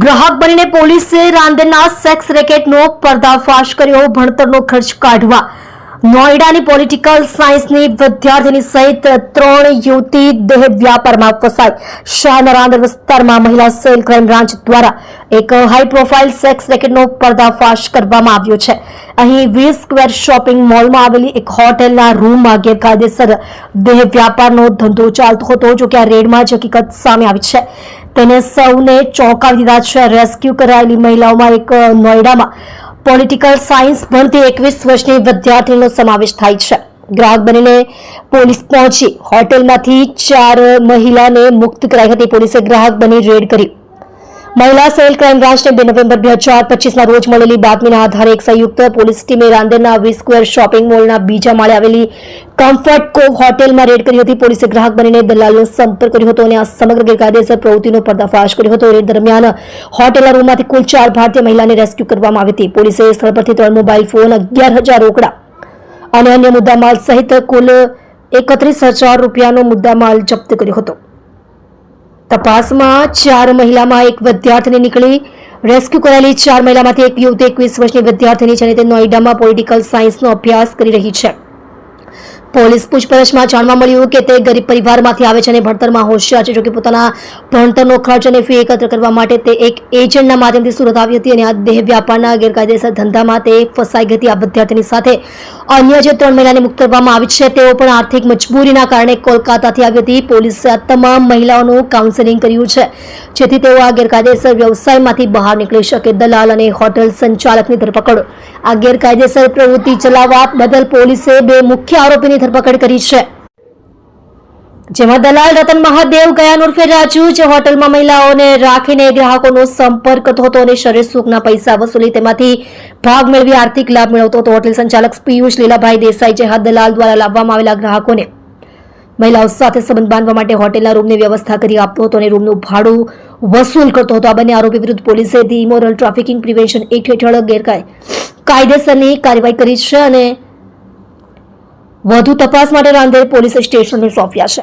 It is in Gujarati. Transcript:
ગ્રાહક બનીને પોલીસે રાંદેરના સેક્સ રેકેટનો પર્દાફાશ કર્યો, ભણતરનો ખર્ચ કાઢવા. નોઈડાની પોલિટિકલ સાયન્સની વિદ્યાર્થીની સહિત ત્રણ યુવતી દેહ વ્યાપારમાં ફસાઈ. શાહના રાંદેર વિસ્તારમાં મહિલા સેલ ક્રાઇમ બ્રાન્ચ દ્વારા એક હાઈ પ્રોફાઇલ સેક્સ રેકેટનો પર્દાફાશ કરવામાં આવ્યો છે. અહીં વીસ સ્ક્વેર શોપિંગ મોલમાં આવેલી એક હોટેલના રૂમમાં ગેરકાયદેસર દેહ વ્યાપારનો ધંધો ચાલતો હતો, જો કે આ રેડમાં જ હકીકત સામે આવી છે. તેને સૌને ચોંકાવી દીધા છે. રેસ્ક્યુ કરાયેલી મહિલાઓમાં એક નોઈડામાં પોલિટિકલ સાયન્સ ભણતી એકવીસ વર્ષની વિદ્યાર્થીનો સમાવેશ થાય છે. ગ્રાહક બનીને પોલીસ પહોંચી. હોટેલમાંથી ચાર મહિલાને મુક્ત કરાઈ હતી. પોલીસે ગ્રાહક બની રેડ કરી. મહિલા સેલ ક્રાઇમ બ્રાન્ચને બે નવેમ્બર બે હજાર પચીસના રોજ મળેલી બાતમીના આધારે એક સંયુક્ત પોલીસ ટીમે રાંદેરના વી સ્ક્વેર શોપિંગ મોલના બીજા માળે આવેલી કમ્ફર્ટ કોવ હોટેલમાં રેડ કરી હતી. પોલીસે ગ્રાહક બનીને દલાલનો સંપર્ક કર્યો હતો અને આ સમગ્ર ગેરકાયદેસર પ્રવૃત્તિનો પર્દાફાશ કર્યો હતો. રેડ દરમિયાન હોટેલના રૂમમાંથી કુલ ચાર ભારતીય મહિલાને રેસ્ક્યુ કરવામાં આવી હતી. પોલીસે સ્થળ પરથી ત્રણ મોબાઈલ ફોન, અગિયાર હજાર રોકડા અને અન્ય મુદ્દામાલ સહિત કુલ એકત્રીસ હજાર રૂપિયાનો મુદ્દામાલ જપ્ત કર્યો હતો. તપાસમાં ચાર મહિલામાં એક વિદ્યાર્થીની નીકળી. રેસ્ક્યુ કરાયેલી ચાર મહિલામાંથી એક યુવતી એકવીસ વર્ષની વિદ્યાર્થીની છે અને તે નોઈડામાં પોલિટિકલ સાયન્સનો અભ્યાસ કરી રહી છે. પોલીસ પૂછપરછમાં જાણવા મળ્યું કે તે ગરીબ પરિવારમાંથી આવે છે અને ભણતરમાં હોશિયાર છે જોકે પોતાના ભણતરનો ખર્ચ અને ફી એકત્ર કરવા માટે તે એક એજન્ટના માધ્યમથી સુરત આવી હતી અને આ દેહ વ્યાપારના ગેરકાયદેસર ધંધામાં તે ફસાઈ ગઈ હતી. આ વિદ્યાર્થીની સાથે અન્ય જે ત્રણ મહિલાને મુક્ત કરવામાં આવી છે, તેઓ પણ આર્થિક મજબૂરીના કારણે કોલકાતાથી આવી હતી. પોલીસે આ તમામ મહિલાઓનું કાઉન્સેલિંગ કર્યું છે, જેથી તેઓ આ ગેરકાયદેસર વ્યવસાયમાંથી બહાર નીકળી શકે. દલાલ અને હોટેલ સંચાલકની ધરપકડ. આ ગેરકાયદેસર પ્રવૃત્તિ ચલાવવા બદલ પોલીસે બે મુખ્ય આરોપીની ધરપકડ કરી છે. જેમાં દલાલ રતન મહાદેવ ગયા ઉર્ફે રાજુ જે હોટલમાં મહિલાઓને રાખીને ગ્રાહકોનો સંપર્ક કરતો હતો અને શરીર સુખના પૈસા વસૂલી તેમાંથી ભાગ મેળવી આર્થિક લાભ મેળવતો હતો. હોટેલ સંચાલક પિયુષ લીલાભાઈ દેસાઈ જે હાથ દલાલ દ્વારા લાવવામાં આવેલા ગ્રાહકોને મહિલાઓ સાથે સંબંધ બાંધવા માટે હોટેલના રૂમની વ્યવસ્થા કરી આપતો હતો અને રૂમનું ભાડું વસૂલ કરતો હતો. આ બંને આરોપી વિરુદ્ધ પોલીસે the immoral trafficking prevention act હેઠળ ગેરકાય કાયદેસરની કાર્યવાહી કરી છે અને વધુ તપાસ માટે રાંદેર પોલીસ સ્ટેશનને સોંપ્યા છે.